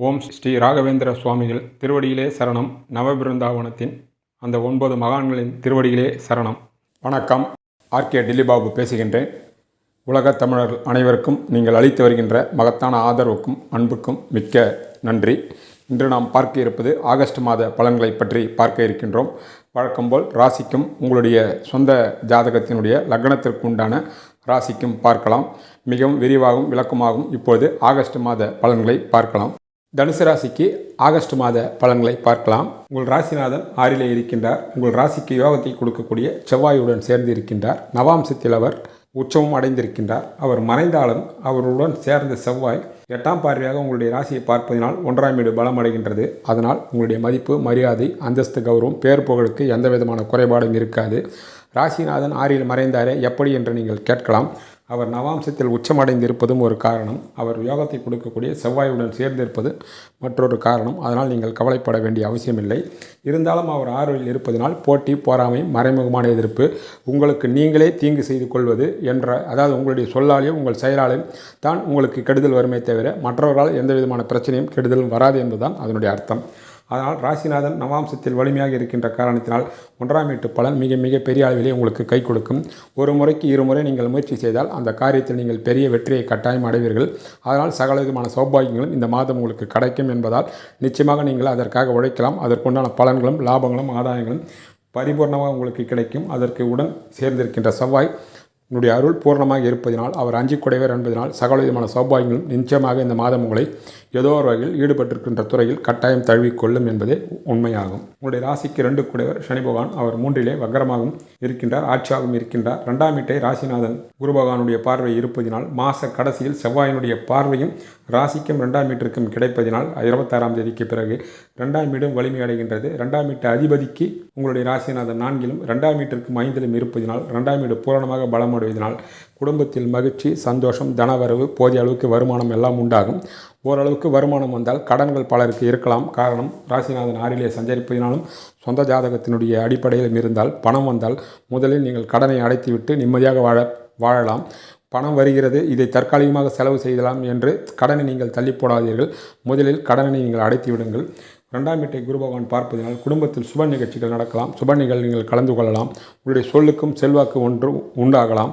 ஓம் ஸ்ரீ ராகவேந்திர சுவாமிகள் திருவடியிலே சரணம். நவபிருந்தாவனத்தின் அந்த ஒன்பது மகான்களின் திருவடியிலே சரணம். வணக்கம். ஆர்கே டில்லிபாபு பேசுகின்றேன். உலகத் தமிழர் அனைவருக்கும் நீங்கள் அளித்து வருகின்ற மகத்தான ஆதரவுக்கும் அன்புக்கும் மிக்க நன்றி. இன்று நாம் பார்க்க இருப்பது ஆகஸ்ட் மாத பலன்களை பற்றி பார்க்க இருக்கின்றோம். வழக்கம்போல் ராசிக்கும் உங்களுடைய சொந்த ஜாதகத்தினுடைய லக்னத்திற்கு உண்டான ராசிக்கும் பார்க்கலாம். மிகவும் விரிவாகவும் விளக்கமாகவும் இப்பொழுது ஆகஸ்ட் மாத பலன்களை பார்க்கலாம். தனுசு ராசிக்கு ஆகஸ்ட் மாத பலன்களை பார்க்கலாம். உங்கள் ராசிநாதன் ஆறிலே இருக்கின்றார். உங்கள் ராசிக்கு யோகத்தை கொடுக்கக்கூடிய செவ்வாயுடன் சேர்ந்து இருக்கின்றார். நவாம்சத்தில் அவர் உச்சமும் அடைந்திருக்கின்றார். அவர் மறைந்தாலும் அவருடன் சேர்ந்த செவ்வாய் எட்டாம் பார்வையாக உங்களுடைய ராசியை பார்ப்பதினால் ஒன்றாம் வீடு பலம் அடைகின்றது அதனால் உங்களுடைய மதிப்பு மரியாதை அந்தஸ்து கௌரவம் பேர் புகழுக்கு எந்த விதமான குறைபாடும் இருக்காது. ராசிநாதன் ஆறில் மறைந்தாரே எப்படி என்று நீங்கள் கேட்கலாம். அவர் நவாம்சத்தில் உச்சமடைந்திருப்பதும் ஒரு காரணம். அவர் யோகத்தை கொடுக்கக்கூடிய செவ்வாயுடன் சேர்ந்திருப்பது மற்றொரு காரணம். அதனால் நீங்கள் கவலைப்பட வேண்டிய அவசியமில்லை. இருந்தாலும் அவர் ஆறுவில் இருப்பதனால் போட்டி போராமை மறைமுகமான எதிர்ப்பு உங்களுக்கு நீங்களே தீங்கு செய்து கொள்வது என்ற அதாவது உங்களுடைய சொல்லாலையும் உங்கள் செயலாலையும் தான் உங்களுக்கு கெடுதல் வருமே தவிர மற்றவர்களால் எந்த விதமான பிரச்சனையும் கெடுதலும் வராது என்பதுதான் அதனுடைய அர்த்தம். அதனால் ராசிநாதன் நவாம்சத்தில் வலிமையாக இருக்கின்ற காரணத்தினால் ஒன்றாம் வீட்டு பலன் மிக மிக பெரிய அளவிலே உங்களுக்கு கை கொடுக்கும். ஒரு முறைக்கு இருமுறை நீங்கள் முயற்சி செய்தால் அந்த காரியத்தில் நீங்கள் பெரிய வெற்றியை கட்டாயம் அடைவீர்கள். அதனால் சகல விதமான சௌபாகியங்களும் இந்த மாதம் உங்களுக்கு கிடைக்கும் என்பதால் நிச்சயமாக நீங்கள் அதற்காக உழைக்கலாம். அதற்குண்டான பலன்களும் லாபங்களும் ஆதாயங்களும் பரிபூர்ணமாக உங்களுக்கு கிடைக்கும். அதற்கு உடன் சேர்ந்திருக்கின்ற செவ்வாய் உன்னுடைய அருள் பூர்ணமாக இருப்பதினால் அவர் அஞ்சு குடைவர் என்பதனால் சகல விதமான சௌபாகியங்களும் நிச்சயமாக இந்த மாதம் உங்களை ஏதோ ஒரு வகையில் ஈடுபட்டிருக்கின்ற துறையில் கட்டாயம் தழுவிக்கொள்ளும் என்பதே உண்மையாகும். உங்களுடைய ராசிக்கு ரெண்டு குடைவர் சனி பகவான் அவர் மூன்றிலே வக்கரமாகவும் இருக்கின்றார் ஆட்சியாகவும் இருக்கின்றார். ரெண்டாம் வீட்டை ராசிநாதன் குரு பகவானுடைய பார்வை இருப்பதினால் மாத கடைசியில் செவ்வாயினுடைய பார்வையும் ராசிக்கும் ரெண்டாம் வீட்டிற்கும் கிடைப்பதினால் இருபத்தாறாம் தேதிக்கு பிறகு ரெண்டாம் வீடும் வலிமையடைகின்றது ரெண்டாம் வீட்டு அதிபதிக்கு உங்களுடைய ராசிநாதன் நான்கிலும் ரெண்டாம் வீட்டிற்கும் ஐந்திலும் இருப்பதினால் ரெண்டாம் வீடு பூரணமாக பலமான அடைவதனால் குடும்பத்தில் மகிழ்ச்சி சந்தோஷம் தனவரவு போதிய அளவுக்கு வருமானம் எல்லாம் உண்டாகும். ஓரளவுக்கு வருமானம் வந்தால் கடன்கள் பலருக்கு இருக்கலாம். காரணம் ராசிநாதன் ஆறிலே சஞ்சரிப்பதினாலும் சொந்த ஜாதகத்தினுடைய அடிப்படையில் இருந்தால் பணம் வந்தால் முதலில் நீங்கள் கடனை அடைத்துவிட்டு நிம்மதியாக வாழ வாழலாம். பணம் வருகிறது இதை தற்காலிகமாக செலவு செய்யலாம் என்று கடனை நீங்கள் தள்ளி போடாதீர்கள். முதலில் கடனை நீங்கள் அடைத்து விடுங்கள் ரெண்டாம் வீட்டை குரு பகவான் பார்ப்பதனால் குடும்பத்தில் சுப நிகழ்ச்சிகள் நடக்கலாம். சுப நிகழ்ச்சிகள் நீங்கள் கலந்து கொள்ளலாம். உங்களுடைய சொல்லுக்கும் செல்வாக்கு ஒன்று உண்டாகலாம்.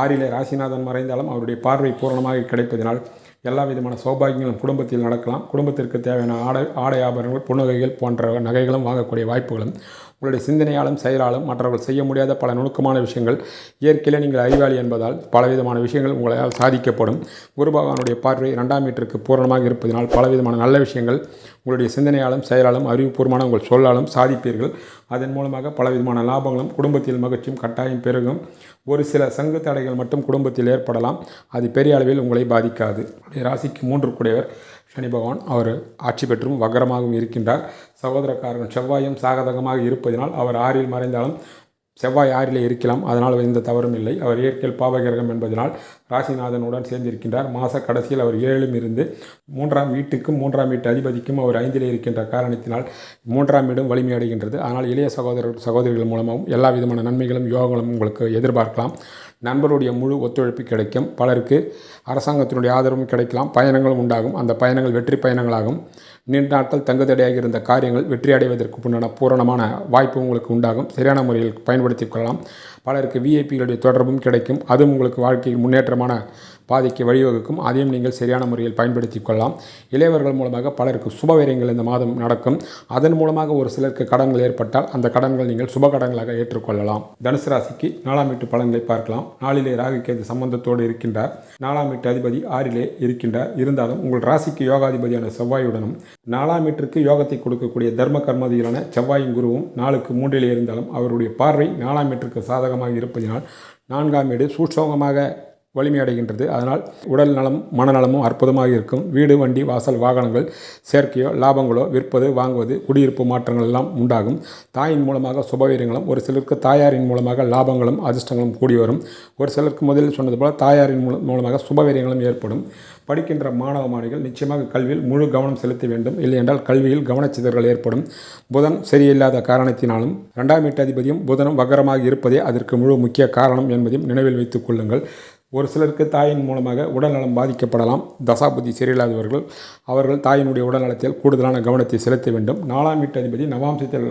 ஆறிலே ராசிநாதன் மறைந்தாலும் அவருடைய பார்வை பூரணமாக கிடைப்பதனால் எல்லா விதமான சௌபாகியங்களும் குடும்பத்தில் நடக்கலாம். குடும்பத்திற்கு தேவையான ஆடை ஆடை ஆபரணங்கள் புன்னகைகள் போன்ற நகைகளும் வாங்கக்கூடிய வாய்ப்புகளும் உங்களுடைய சிந்தனையாலும் செயலாலும் மற்றவர்கள் செய்ய முடியாத பல நுணுக்கமான விஷயங்கள் இயற்கையில் நீங்கள் அறிவாளி என்பதால் பலவிதமான விஷயங்கள் உங்களால் சாதிக்கப்படும். குரு பகவானுடைய பார்வை ரெண்டாம் மீட்டருக்கு பூரணமாக இருப்பதனால் பலவிதமான நல்ல விஷயங்கள் உங்களுடைய சிந்தனையாலும் செயலாலும் அறிவுபூர்வமான உங்கள் சொல்லாலும் சாதிப்பீர்கள். அதன் மூலமாக பலவிதமான லாபங்களும் குடும்பத்தில் மகிழ்ச்சியும் கட்டாயம் பெருகும். ஒரு சில சங்கு தடைகள் மட்டும் குடும்பத்தில் ஏற்படலாம். அது பெரிய அளவில் உங்களை பாதிக்காது. ராசிக்கு மூன்று கூடியவர். சனி பகவான் அவர் ஆட்சி பெற்றும் வக்கரமாகவும் இருக்கின்றார். சகோதரக்காரன் செவ்வாயும் சாகதகமாக இருப்பதனால் அவர் ஆறில் மறைந்தாலும் செவ்வாய் ஆறிலே இருக்கலாம். அதனால் எந்த தவறும் இல்லை. அவர் இயற்கையில் பாவகிரகம் என்பதனால் ராசிநாதனுடன் சேர்ந்திருக்கின்றார். மாத கடைசியில் அவர் ஏழும் இருந்து மூன்றாம் வீட்டுக்கும் மூன்றாம் வீட்டு அதிபதிக்கும் அவர் ஐந்தில் இருக்கின்ற காரணத்தினால் மூன்றாம் வீடும் வலிமையடைகின்றது ஆனால் இளைய சகோதரர் சகோதரிகள் மூலமாகவும் எல்லா விதமான நன்மைகளும் யோகங்களும் உங்களுக்கு எதிர்பார்க்கலாம். நண்பருடைய முழு ஒத்துழைப்பு கிடைக்கும். பலருக்கு அரசாங்கத்தினுடைய ஆதரவும் கிடைக்கலாம். பயணங்களும் உண்டாகும். அந்த பயணங்கள் வெற்றி பயணங்களாகும். நீண்ட நாட்கள் தங்குதடையாக இருந்த காரியங்கள் வெற்றி அடைவதற்கு உண்டான பூரணமான வாய்ப்பு உங்களுக்கு உண்டாகும். சரியான முறையில் பயன்படுத்திக் கொள்ளலாம். பலருக்கு விஐபிகளுடைய தொடர்பும் கிடைக்கும். அதுவும் உங்களுக்கு வாழ்க்கையில் முன்னேற்றமான பாதிக்கு வழிவகுக்கும். அதையும் நீங்கள் சரியான முறையில் பயன்படுத்தி கொள்ளலாம். இளையவர்கள் மூலமாக பலருக்கு சுபவீரியங்கள் இந்த மாதம் நடக்கும். அதன் மூலமாக ஒரு சிலருக்கு கடன்கள் ஏற்பட்டால் அந்த கடன்கள் நீங்கள் சுப கடன்களாக ஏற்றுக்கொள்ளலாம். தனுசு ராசிக்கு நாலாம் வீட்டு பலன்களை பார்க்கலாம். நாளிலே ராகுக்கேது சம்பந்தத்தோடு இருக்கின்றார். நாலாம் வீட்டு அதிபதி ஆறிலே இருக்கின்றார். இருந்தாலும் உங்கள் ராசிக்கு யோகாதிபதியான செவ்வாயுடனும் நாலாம் வீட்டிற்கு யோகத்தை கொடுக்கக்கூடிய தர்ம கர்மதிகளான செவ்வாயும் குருவும் நாளுக்கு மூன்றிலே இருந்தாலும் அவருடைய பார்வை நாலாம் வீட்டிற்கு சாதகமாக இருப்பதினால் நான்காம் வீடு சூட்சோகமாக வலிமையடைகின்றது. அதனால் உடல் நலம் மனநலமும் அற்புதமாக இருக்கும். வீடு வண்டி வாசல் வாகனங்கள் சேர்க்கையோ லாபங்களோ விற்பது வாங்குவது குடியிருப்பு மாற்றங்கள் எல்லாம் உண்டாகும். தாயின் மூலமாக சுபவீரங்களும் ஒரு சிலருக்கு தாயாரின் மூலமாக லாபங்களும் அதிர்ஷ்டங்களும் கூடி வரும். ஒரு சிலருக்கு முதலில் சொன்னது போல் தாயாரின் மூலம் மூலமாக சுபவீரியங்களும் ஏற்படும். படிக்கின்ற மாணவ மாணவிகள் நிச்சயமாக கல்வியில் முழு கவனம் செலுத்த வேண்டும். இல்லையென்றால் கல்வியில் கவனச்சிதறல் ஏற்படும். புதன் சரியில்லாத காரணத்தினாலும் ரெண்டாம் வீட்டு அதிபதியும் புதனும் வக்கரமாக இருப்பதே அதற்கு முழு முக்கிய காரணம் என்பதையும் நினைவில் வைத்துக் கொள்ளுங்கள். ஒரு சிலருக்கு தாயின் மூலமாக உடல்நலம் பாதிக்கப்படலாம். தசாபுத்தி சரியில்லாதவர்கள் அவர்கள் தாயினுடைய உடல்நலத்தில் கூடுதலான கவனத்தை செலுத்த வேண்டும். நாலாம் வீட்டு அதிபதி நவாம்சத்தில்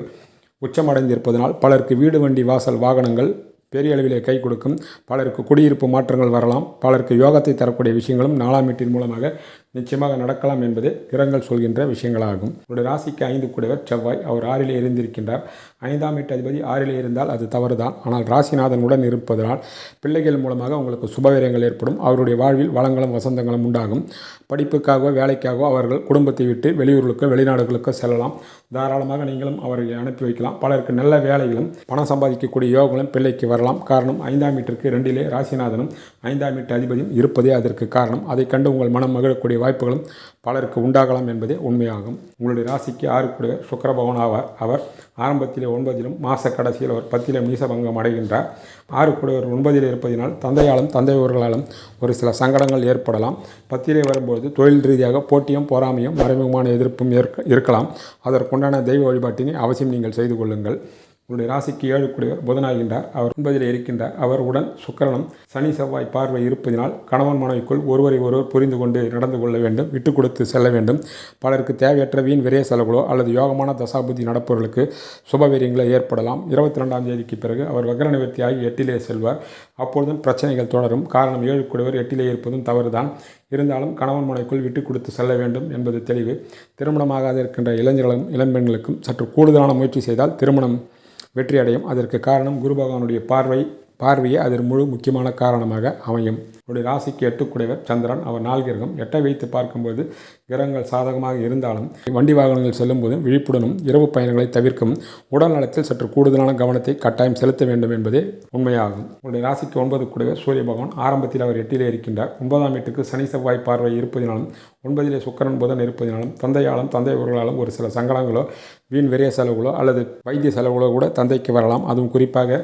உச்சமடைந்திருப்பதனால் பலருக்கு வீடு வண்டி வாசல் வாகனங்கள் பெரிய அளவிலே கை கொடுக்கும். பலருக்கு குடியிருப்பு மாற்றங்கள் வரலாம். பலருக்கு யோகத்தை தரக்கூடிய விஷயங்களும் நாலாம் வீட்டின் மூலமாக நிச்சயமாக நடக்கலாம் என்பது கிரகங்கள் சொல்கின்ற விஷயங்களாகும். உங்களுடைய ராசிக்கு ஐந்து கூடவர் செவ்வாய் அவர் ஆறிலே இருந்திருக்கின்றார் ஐந்தாம் எட்டு அதிபதி ஆறிலே இருந்தால் அது தவறுதான். ஆனால் ராசிநாதன் உடன் இருப்பதனால் பிள்ளைகள் மூலமாக உங்களுக்கு சுபவீரங்கள் ஏற்படும். அவருடைய வாழ்வில் வளங்களும் வசந்தங்களும் உண்டாகும். படிப்புக்காகவோ வேலைக்காகவோ அவர்கள் குடும்பத்தை விட்டு வெளியூர்களுக்கோ வெளிநாடுகளுக்கோ செல்லலாம். தாராளமாக நீங்களும் அவர்களை அனுப்பி வைக்கலாம். பலருக்கு நல்ல வேலைகளும் பணம் சம்பாதிக்கக்கூடிய யோகங்களும் பிள்ளைக்கு வரலாம். காரணம் ஐந்தாம் வீட்டிற்கு ரெண்டிலே ராசிநாதனும் ஐந்தாம் வீட்டு அதிபதியும் இருப்பதே அதற்கு காரணம். அதை கண்டு உங்கள் மனம் மகிழக்கூடிய வாய்ப்புகளும் பலருக்கு உண்டாகலாம் என்பதே உண்மையாகும். உங்களுடைய ராசிக்கு ஆறுக்குடைய சுக்கரபவன் ஆவார் அவர் ஆரம்பத்திலே ஒன்பதிலும் மாத கடைசியில் அவர் பத்திலும் நீசபங்கம் அடைகின்றார். ஆறுக்குடையவர் ஒன்பதில் இருப்பதினால் தந்தையாலும் தந்தையவர்களாலும் ஒரு சில சங்கடங்கள் ஏற்படலாம். பத்திலே வரும்போது தொழில் ரீதியாக போட்டியும் பொறாமையும் மறைமுகமான எதிர்ப்பும் ஏற்க இருக்கலாம். அதற்குண்டான தெய்வ வழிபாட்டினை அவசியம் நீங்கள் செய்து கொள்ளுங்கள். உங்களுடைய ராசிக்கு ஏழு கூடியவர் புதனாகின்றார். அவர் ஒன்பதில் இருக்கின்றார். அவர் உடன் சுக்கரனும் சனி செவ்வாய் பார்வை இருப்பதினால் கணவன் மனைவிக்குள் ஒருவரை ஒருவர் புரிந்து கொண்டு நடந்து கொள்ள வேண்டும் விட்டு கொடுத்து செல்ல வேண்டும். பலருக்கு தேவையற்ற வீண் விரைய செலவுகளோ அல்லது யோகமான தசாபுத்தி நடப்பவர்களுக்கு சுபவீரியங்களோ ஏற்படலாம். இருபத்தி ரெண்டாம் தேதிக்கு பிறகு அவர் வக்ர நிவர்த்தியாகி எட்டிலே செல்வார். அப்பொழுதும் பிரச்சனைகள் தொடரும். காரணம் ஏழு கூடியவர் எட்டிலே இருப்பதும் தவறுதான். இருந்தாலும் கணவன் மனைக்குள் விட்டு கொடுத்து செல்ல வேண்டும் என்பது தெளிவு. திருமணமாகாத இருக்கின்ற இளைஞர்களும் இளம்பெண்களுக்கும் சற்று கூடுதலான முயற்சி செய்தால் திருமணம் வெற்றி அடையும் அதற்கு காரணம் குரு பகவானுடைய பார்வை. பார்வையே அதன் முழு முக்கியமான காரணமாக அமையும். உடைய ராசிக்கு எட்டுக்குடையவர் சந்திரன். அவர் நாள் கிரகம். எட்டை வைத்து பார்க்கும்போது கிரகங்கள் சாதகமாக இருந்தாலும் வண்டி வாகனங்கள் செல்லும்போதும் விழிப்புடனும் இரவு பயணங்களை தவிர்க்கவும் உடல் நலத்தில் சற்று கூடுதலான கவனத்தை கட்டாயம் செலுத்த வேண்டும் என்பதே உண்மையாகும். உடைய ராசிக்கு ஒன்பது கூடவே சூரிய பகவான். ஆரம்பத்தில் அவர் எட்டிலே இருக்கின்றார். ஒன்பதாம் வீட்டுக்கு சனி செவ்வாய் பார்வை இருப்பதினாலும் ஒன்பதிலே சுக்கரன் புதன் இருப்பதினாலும் தந்தையாலும் தந்தை உறவுகளாலும் ஒரு சில சங்கடங்களோ வீண் விரைய செலவுகளோ அல்லது வைத்திய செலவுகளோ கூட தந்தைக்கு வரலாம். அதுவும் குறிப்பாக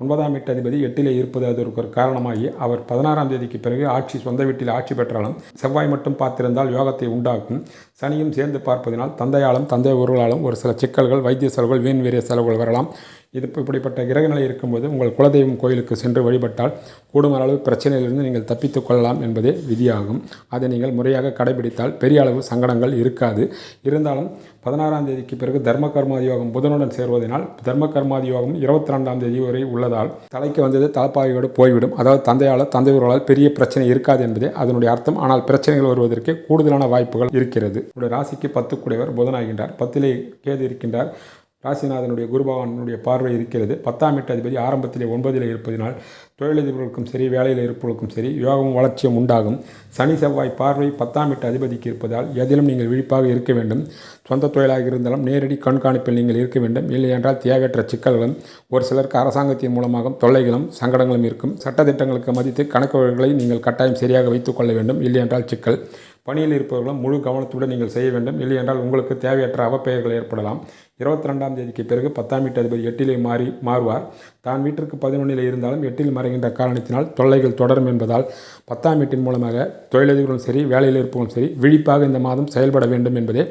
ஒன்பதாம் வீட்டு அதிபதி எட்டிலே இருப்பது அதற்கு ஒரு காரணமாகி அவர் பதினாறாம் தேதிக்கு பிறகு ஆட்சி சொந்த வீட்டில் ஆட்சி பெற்றாலும் செவ்வாய் மட்டும் பார்த்திருந்தால் யோகத்தை உண்டாக்கும். சனியும் சேர்ந்து பார்ப்பதினால் தந்தையாலும் தந்தை ஊர்களாலும் ஒரு சில சிக்கல்கள் வைத்திய செலவுகள் வீண் வீரிய செலவுகள் வரலாம். இது இப்படிப்பட்ட கிரகநிலை இருக்கும்போது உங்கள் குலதெய்வம் கோயிலுக்கு சென்று வழிபட்டால் கூடுமான அளவு பிரச்சனையிலிருந்து நீங்கள் தப்பித்துக் கொள்ளலாம் என்பதே விதியாகும். அதை நீங்கள் முறையாக கடைபிடித்தால் பெரிய அளவு சங்கடங்கள் இருக்காது. இருந்தாலும் பதினாறாம் தேதிக்கு பிறகு தர்ம கர்மாதியோகம் புதனுடன் சேர்வதனால் தர்ம கர்மாதியோகம் இருபத்தி ரெண்டாம் தேதி வரை உள்ளதால் தலைக்கு வந்தது தலைப்பாயோடு போய்விடும். அதாவது தந்தையால் தந்தையோர்களால் பெரிய பிரச்சனை இருக்காது என்பதே அதனுடைய அர்த்தம். ஆனால் பிரச்சனைகள் வருவதற்கு கூடுதலான வாய்ப்புகள் இருக்கிறது. உடைய ராசிக்கு பத்து புதனாகின்றார். பத்திலே கேது இருக்கின்றார். ராசிநாதனுடைய குருபகவானுடைய பார்வை இருக்கிறது. பத்தாம் எட்டு அதிபதி ஆரம்பத்திலே ஒன்பதில் இருப்பதினால் தொழிலதிபர்களுக்கும் சரி வேலையில் இருப்பவர்களுக்கும் சரி யோகமும் வளர்ச்சியும் உண்டாகும். சனி செவ்வாய் பார்வை பத்தாம் எட்டு அதிபதிக்கு இருப்பதால் எதிலும் நீங்கள் விழிப்பாக இருக்க வேண்டும். சொந்த தொழிலாக இருந்தாலும் நேரடி கண்காணிப்பில் நீங்கள் இருக்க வேண்டும். இல்லை என்றால் தேவையற்ற சிக்கல்களும் ஒரு சிலருக்கு அரசாங்கத்தின் மூலமாக தொல்லைகளும் சங்கடங்களும் இருக்கும். சட்டத்திட்டங்களுக்கு மதித்து கணக்குகளை நீங்கள் கட்டாயம் சரியாக வைத்துக்கொள்ள வேண்டும். இல்லை என்றால் சிக்கல். பணியில் இருப்பவர்களும் முழு கவனத்துடன் நீங்கள் செய்ய வேண்டும். இல்லை என்றால் உங்களுக்கு தேவையற்ற அவப்பெயர்கள் ஏற்படலாம். இருபத்தி ரெண்டாம் தேதிக்கு பிறகு பத்தாம் வீட்டு அதிபர் எட்டிலே மாறி மாறுவார். தான் வீட்டிற்கு பதினொன்றில் இருந்தாலும் எட்டில் மறைகின்ற காரணத்தினால் தொல்லைகள் தொடரும் என்பதால் பத்தாம் வீட்டின் மூலமாக தொழிலதிபர்களும் சரி வேலையில் இருப்பவர்களும் சரி விழிப்பாக இந்த மாதம் செயல்பட வேண்டும் என்பதே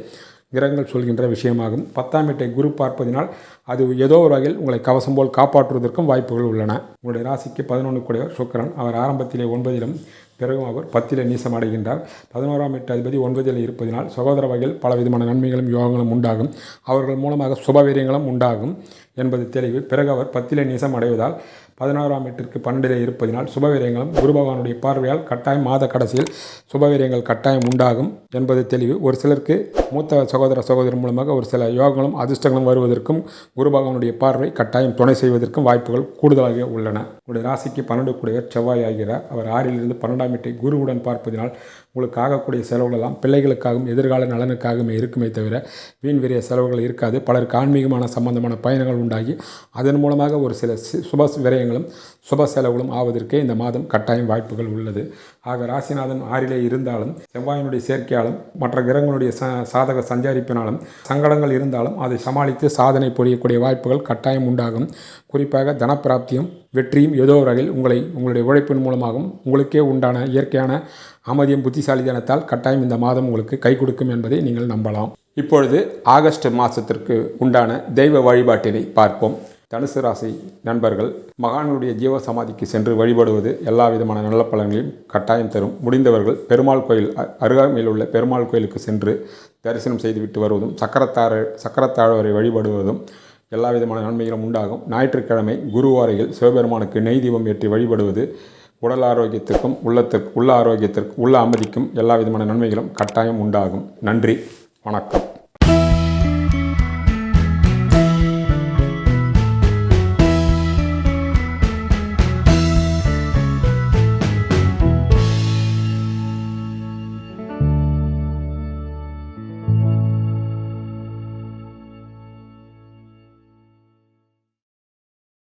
கிரகங்கள் சொல்கின்ற விஷயமாகும். பத்தாம் வீட்டை குரு பார்ப்பதினால் அது ஏதோ ஒரு வகையில் உங்களை கவசம் போல் காப்பாற்றுவதற்கும் வாய்ப்புகள் உள்ளன. உங்களுடைய ராசிக்கு பதினொன்று கூடியவர் சுக்கரன். அவர் ஆரம்பத்திலே ஒன்பதிலும் பிறகும் அவர் பத்தில் நீசம் அடைகின்றார் பதினோராம் எட்டு அதிபதி ஒன்பதில் இருப்பதினால் சகோதர வகையில் பலவிதமான நன்மைகளும் யோகங்களும் உண்டாகும். அவர்கள் மூலமாக சுபவீரியங்களும் உண்டாகும் என்பது தெளிவு. பிறகு அவர் பத்தில் நீசம் அடைவதால் பதினாறாம் வீட்டிற்கு பன்னெண்டிலே இருப்பதினால் சுபவீரியங்களும் குரு பகவானுடைய பார்வையால் கட்டாயம் மாத கடைசியில் சுபவீரியங்கள் கட்டாயம் உண்டாகும் என்பது தெளிவு. ஒரு சிலருக்கு மூத்த சகோதர சகோதரி மூலமாக ஒரு சில யோகங்களும் அதிர்ஷ்டங்களும் வருவதற்கும் குரு பகவானுடைய பார்வை கட்டாயம் துணை செய்வதற்கும் வாய்ப்புகள் கூடுதலாக உள்ளன. உங்களுடைய ராசிக்கு பன்னெண்டு கூடியவர் செவ்வாய் ஆகிறார். அவர் ஆறிலிருந்து பன்னெண்டாம் வீட்டை குருவுடன் பார்ப்பதினால் உங்களுக்கு ஆகக்கூடிய செலவுகளெல்லாம் பிள்ளைகளுக்காகவும் எதிர்கால நலனுக்காகவுமே இருக்குமே தவிர வீண் விரிய செலவுகள் இருக்காது. பலருக்கு ஆன்மீகமான சம்பந்தமான பயணங்கள் உண்டாகி அதன் மூலமாக ஒரு சில சுப விரயங்களும் சுப செலவுகளும் ஆவதற்கே இந்த மாதம் கட்டாயம் வாய்ப்புகள் உள்ளது. ஆக ராசிநாதன் ஆறிலே இருந்தாலும் செவ்வாயினுடைய சேர்க்கையாலும் மற்ற கிரகங்களுடைய ச சாதக சஞ்சாரிப்பினாலும் சங்கடங்கள் இருந்தாலும் அதை சமாளித்து சாதனை புரியக்கூடிய வாய்ப்புகள் கட்டாயம் உண்டாகும். குறிப்பாக தனப்பிராப்தியும் வெற்றியும் ஏதோ ஒரு வகையில் உங்களை உங்களுடைய உழைப்பின் மூலமாகவும் உங்களுக்கே உண்டான இயற்கையான அமைதியும் புத்திசாலித்தனத்தால் கட்டாயம் இந்த மாதம் உங்களுக்கு கை கொடுக்கும் என்பதை நீங்கள் நம்பலாம். இப்பொழுது ஆகஸ்ட் மாதத்திற்கு உண்டான தெய்வ வழிபாட்டினை பார்ப்போம். தனுசு ராசி நண்பர்கள் மகான்களுடைய ஜீவ சமாதிக்கு சென்று வழிபடுவது எல்லா விதமான நல்ல பலன்களையும் கட்டாயம் தரும். முடிந்தவர்கள் பெருமாள் கோயில் அருகாமையில் உள்ள பெருமாள் கோயிலுக்கு சென்று தரிசனம் செய்துவிட்டு வருவதும் சக்கரத்தாழ சக்கரத்தாழ்வரை வழிபடுவதும் எல்லா விதமான நன்மைகளும் உண்டாகும். ஞாயிற்றுக்கிழமை குருவாரையில் சிவபெருமானுக்கு நெய் தீபம் ஏற்றி வழிபடுவது உடல் ஆரோக்கியத்திற்கும் உள்ளத்திற்கு உள்ள ஆரோக்கியத்திற்கும் உள்ள அமைதிக்கும் எல்லா விதமான நன்மைகளும் கட்டாயம் உண்டாகும். நன்றி. வணக்கம்.